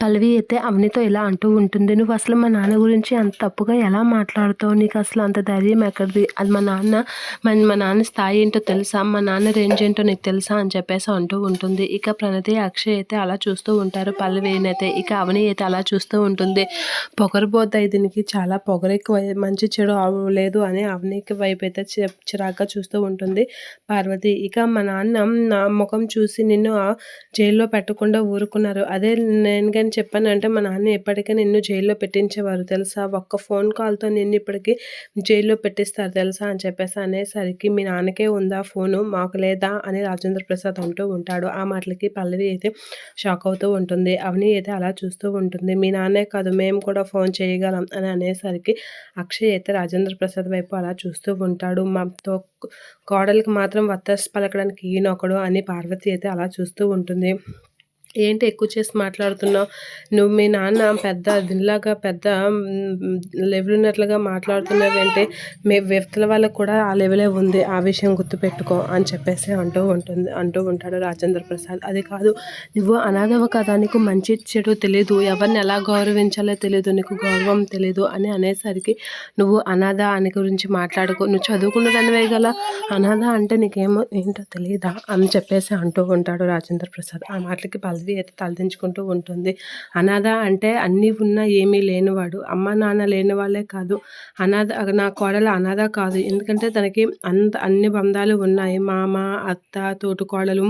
పల్లవి అయితే అవనితో ఇలా అంటూ ఉంటుంది నువ్వు అసలు మా నాన్న గురించి అంత తప్పుగా ఎలా మాట్లాడుతావు? నీకు అసలు అంత ధైర్యం ఎక్కడిది? అది మా నాన్న మన మా నాన్న స్థాయి ఏంటో తెలుసా? మా నాన్న రేంజ్ ఏంటో నీకు తెలుసా? అని చెప్పేసి అంటూ ఉంటుంది. ఇక ప్రణతి అక్షయ్ అయితే అలా చూస్తూ ఉంటారు. పల్లవినైతే ఇక అవని అయితే అలా చూస్తూ ఉంటుంది. పొగరబోతాయి దీనికి చాలా పొగరెక్కువ మంచి చెడు లేదు అని అవనికి వైపు అయితే చిరాగ్గా చూస్తూ ఉంటుంది పార్వతి. ఇక మా నాన్న నా ముఖం చూసి నిన్ను ఆ జైల్లో పెట్టకుండా ఊరుకున్నారు. అదే నేను కానీ చెప్పానంటే మా నాన్న ఎప్పటికైనా నిన్ను జైల్లో పెట్టించేవారు తెలుసా? ఒక్క ఫోన్ కాల్తో నిన్ను ఇప్పటికీ జైల్లో పెట్టిస్తారు తెలుసా? అని చెప్పేసి అనేసరికి మీ నాన్నకే ఉందా ఫోను? మాకు లేదా? అని రాజేంద్ర ప్రసాద్ అంటూ ఉంటాడు. ఆ మాటలకి పల్లవి అయితే షాక్ అవుతూ ఉంటుంది. అవని అయితే అలా చూస్తూ ఉంటుంది. మీ నాన్నే కాదు మేము కూడా ఫోన్ చేయగలం అని అనేసరికి అక్షయ్ అయితే రాజేంద్ర ప్రసాద్ వైపు అలా చూస్తూ ఉంటాడు. మాతో కోడలికి మాత్రం వత్తస్ పలకడానికి ఈయనొకడు అని పార్వతి అయితే అలా చూస్తూ ఉంటుంది. ఏంటి ఎక్కువ చేసి మాట్లాడుతున్నావు? నువ్వు మీ నాన్న పెద్ద దీనిలాగా పెద్ద లెవెల్ ఉన్నట్లుగా మాట్లాడుతున్నావంటే? మీ వ్యక్తుల వాళ్ళకు కూడా ఆ లెవెలే ఉంది ఆ విషయం గుర్తుపెట్టుకో అని చెప్పేసి అంటూ ఉంటుంది అంటూ ఉంటాడు రాజేంద్ర ప్రసాద్. అది కాదు నువ్వు అనాథవ కదా నీకు మంచి చెడు తెలియదు ఎవరిని ఎలా గౌరవించాలో తెలియదు నీకు గౌరవం తెలియదు అని అనేసరికి నువ్వు అనాథ అని గురించి మాట్లాడుకో నువ్వు చదువుకున్న దానివే గల అనాథ అంటే నీకేమో ఏంటో తెలియదా అని చెప్పేసి అంటూ ఉంటాడు రాజేంద్ర ప్రసాద్. ఆ మాటలకి పల్లవి అయితే తలదించుకుంటూ ఉంటుంది. అనాథ అంటే అన్నీ ఉన్నా ఏమీ లేనివాడు. అమ్మ నాన్న లేని వాళ్ళే కాదు. అనాథ నా కోడలు అనాథ కాదు. ఎందుకంటే తనకి అంత అన్ని బంధాలు ఉన్నాయి. మామ అత్త తోటికోడలు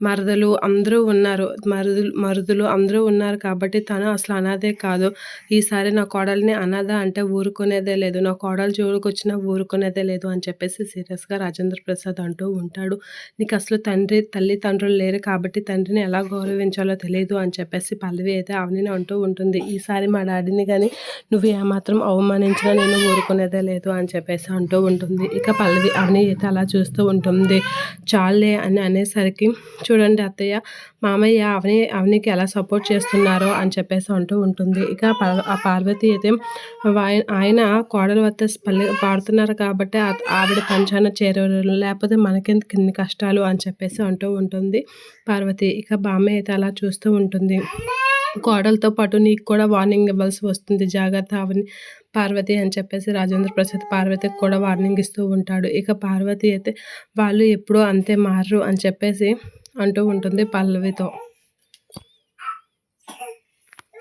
మరదలు అందరూ ఉన్నారు. మరుదులు మరుదులు అందరూ ఉన్నారు కాబట్టి తను అసలు అనాథే కాదు. ఈసారి నా కోడల్ని అనాథ అంటే ఊరుకునేదే లేదు. నా కోడలు జోడుకొచ్చినా ఊరుకునేదే లేదు అని చెప్పేసి సీరియస్గా రాజేంద్ర ప్రసాద్ అంటూ ఉంటాడు. నీకు అసలు తండ్రి తల్లి తండ్రులు లేరు కాబట్టి తండ్రిని ఎలా గౌరవించాలో తెలియదు అని చెప్పేసి పల్లవి అయితే అవని అంటూ ఉంటుంది. ఈసారి మా డాడీని కానీ నువ్వు ఏమాత్రం అవమానించినా నేను ఊరుకునేదే లేదు అని చెప్పేసి అంటూ ఉంటుంది. ఇక పల్లవి అవని అయితే అలా చూస్తూ ఉంటుంది. చాలే అని అనేసరికి చూడండి అత్తయ్య మామయ్య అవని అవనికి ఎలా సపోర్ట్ చేస్తున్నారో అని చెప్పేసి అంటూ ఉంటుంది. ఇక ఆ పార్వతి అయితే ఆయన కోడలు వద్ద పల్లె పాడుతున్నారు కాబట్టి ఆ- ఆవిడ పంచాన చేరవడం లేకపోతే మనకెందుకు ఇన్ని కష్టాలు అని చెప్పేసి అంటూ ఉంటుంది పార్వతి. ఇక బామ్మ అయితే అలా చూస్తూ ఉంటుంది. కోడలతో పాటు నీకు కూడా వార్నింగ్ ఇవ్వాల్సి వస్తుంది జాగ్రత్త అవని పార్వతి అని చెప్పేసి రాజేంద్ర ప్రసాద్ పార్వతికి కూడా వార్నింగ్ ఇస్తూ ఉంటాడు. ఇక పార్వతి అయితే వాళ్ళు ఎప్పుడూ అంతే మారరు అని చెప్పేసి అంటూ ఉంటుంది పల్లవితో.